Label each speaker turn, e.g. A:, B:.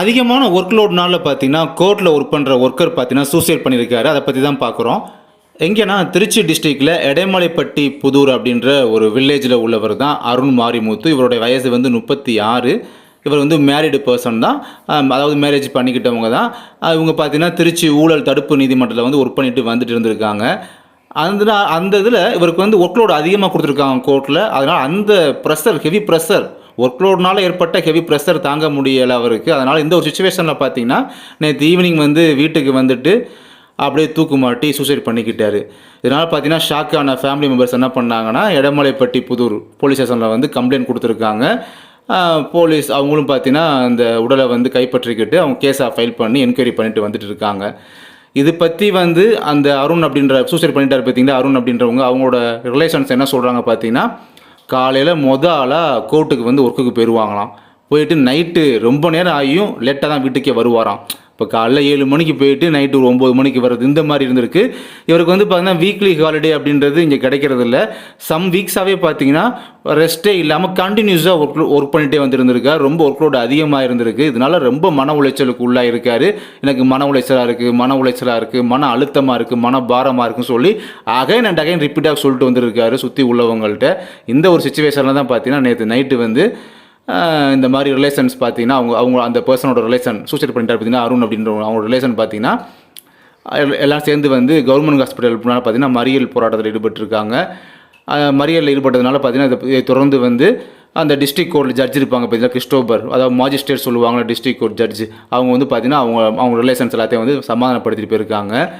A: அதிகமான ஒர்க் லோட்னால பார்த்தீங்கன்னா கோர்ட்டில் ஒர்க் பண்ணுற ஒர்க்கர் பார்த்தீங்கன்னா சூசைட் பண்ணியிருக்காரு. அதை பற்றி தான் பார்க்குறோம் எங்கேனா திருச்சி டிஸ்ட்ரிக்டில் எடைமலைப்பட்டி புதூர் அப்படின்ற ஒரு வில்லேஜில் உள்ளவர் தான் அருண் மாரிமுத்து. இவருடைய வயசு வந்து முப்பத்தி ஆறு. இவர் வந்து மேரிடு பர்சன் தான். அதாவது மேரேஜ் பண்ணிக்கிட்டவங்க தான். இவங்க பார்த்தீங்கன்னா திருச்சி ஊழல் தடுப்பு நீதிமன்றத்தில் வந்து ஒர்க் பண்ணிட்டு வந்துட்டு இருந்திருக்காங்க. அந்த அந்த இதில் இவருக்கு வந்து ஒர்க் லோடு அதிகமாக கொடுத்துருக்காங்க கோர்ட்டில் அதனால் அந்த ப்ரெஷர் ஹெவி ப்ரெஷர் ஒர்க் லோட்னால ஏற்பட்ட ஹெவி ப்ரெஷர் தாங்க முடியலை அவருக்கு. அதனால் இந்த ஒரு சுச்சுவேஷனில் பார்த்தீங்கன்னா நேற்று ஈவினிங் வந்து வீட்டுக்கு வந்துட்டு அப்படியே தூக்கு மாட்டி சூசைட் பண்ணிக்கிட்டாரு. இதனால் பார்த்தீங்கன்னா ஷாக் ஆன ஃபேமிலி மெம்பர்ஸ் என்ன பண்ணாங்கன்னா எடமலைப்பட்டி புதூர் போலீஸ் ஸ்டேஷனில் வந்து கம்ப்ளைண்ட் கொடுத்துருக்காங்க. போலீஸ் அவங்களும் பார்த்தீங்கன்னா அந்த உடலை வந்து கைப்பற்றிக்கிட்டு அவங்க கேஸாக ஃபைல் பண்ணி என்கொயரி பண்ணிட்டு வந்துட்டு இருக்காங்க. இது பற்றி வந்து அந்த அருண் அப்படின்ற சூசைட் பண்ணிட்டார் பார்த்தீங்கன்னா அருண் அப்படின்றவங்க அவங்களோட ரிலேஷன்ஸ் என்ன சொல்கிறாங்க பார்த்தீங்கன்னா காலையில் மொத ஆளாக கோர்ட்டுக்கு வந்து ஒர்க்குக்கு போயிடுவாங்களாம் போயிட்டு நைட்டு ரொம்ப நேரம் ஆகியும் லேட்டாக தான் வீட்டுக்கே வருவாராம். இப்போ காலைல ஏழு மணிக்கு போயிட்டு நைட்டு ஒரு ஒம்பது மணிக்கு வர்றது இந்த மாதிரி இருந்திருக்கு. இவருக்கு வந்து பார்த்தீங்கன்னா வீக்லி ஹாலிடே அப்படின்றது இங்கே கிடைக்கிறது இல்லை சம் வீக்ஸாகவே பார்த்தீங்கன்னா ரெஸ்ட்டே இல்லாமல் கண்டினியூஸாக ஒர்க் ஒர்க் பண்ணிகிட்டே வந்துருந்துருக்கார். ரொம்ப ஒர்க் லோடு அதிகமாக இருந்திருக்கு. இதனால ரொம்ப மன உளைச்சலுக்கு உள்ளாக இருக்கார் எனக்கு மன உளைச்சலாக இருக்குது மன உளைச்சலாக இருக்குது மன அழுத்தமாக இருக்குது மன பாரமாக இருக்குன்னு சொல்லி அகைன் அண்ட் அகைன் ரிப்பீட்டாக சொல்லிட்டு வந்திருக்காரு சுற்றி உள்ளவங்கள்ட்ட. இந்த ஒரு சுச்சுவேஷனில் தான் பார்த்தீங்கன்னா நேற்று நைட்டு வந்து இந்த மாதிரி ரிலேஷன்ஸ் பார்த்தீங்கன்னா அவங்க அவங்க அந்த பர்சனோட ரிலேஷன் சூசைட் பண்ணிட்டார் பார்த்தீங்கன்னா அருண் அப்படின்ற அவங்களோட ரிலேஷன் பார்த்தீங்கன்னா எல்லாம் சேர்ந்து வந்து கவர்மெண்ட் ஹாஸ்பிட்டல் பார்த்தீங்கன்னா மறியல் போராட்டத்தில் ஈடுபட்டிருக்காங்க. மறியலில் ஈடுபட்டதுனால பார்த்தீங்கன்னா இதை- தொடர்ந்து வந்து அந்த டிஸ்ட்ரிக் கோர்ட்டில் ஜட்ஜ் இருப்பாங்க. பார்த்தீங்கன்னா கிறிஸ்டோபர் அதாவது மாஜிஸ்ட்ரேட் சொல்லுவாங்க டிஸ்ட்ரிக் கோர்ட் ஜட்ஜ் அவங்க வந்து பார்த்தீங்கன்னா அவங்க அவங்க ரிலேஷன்ஸ் எல்லாத்தையும் வந்து சமாதானப்படுத்திட்டு போயிருக்காங்க.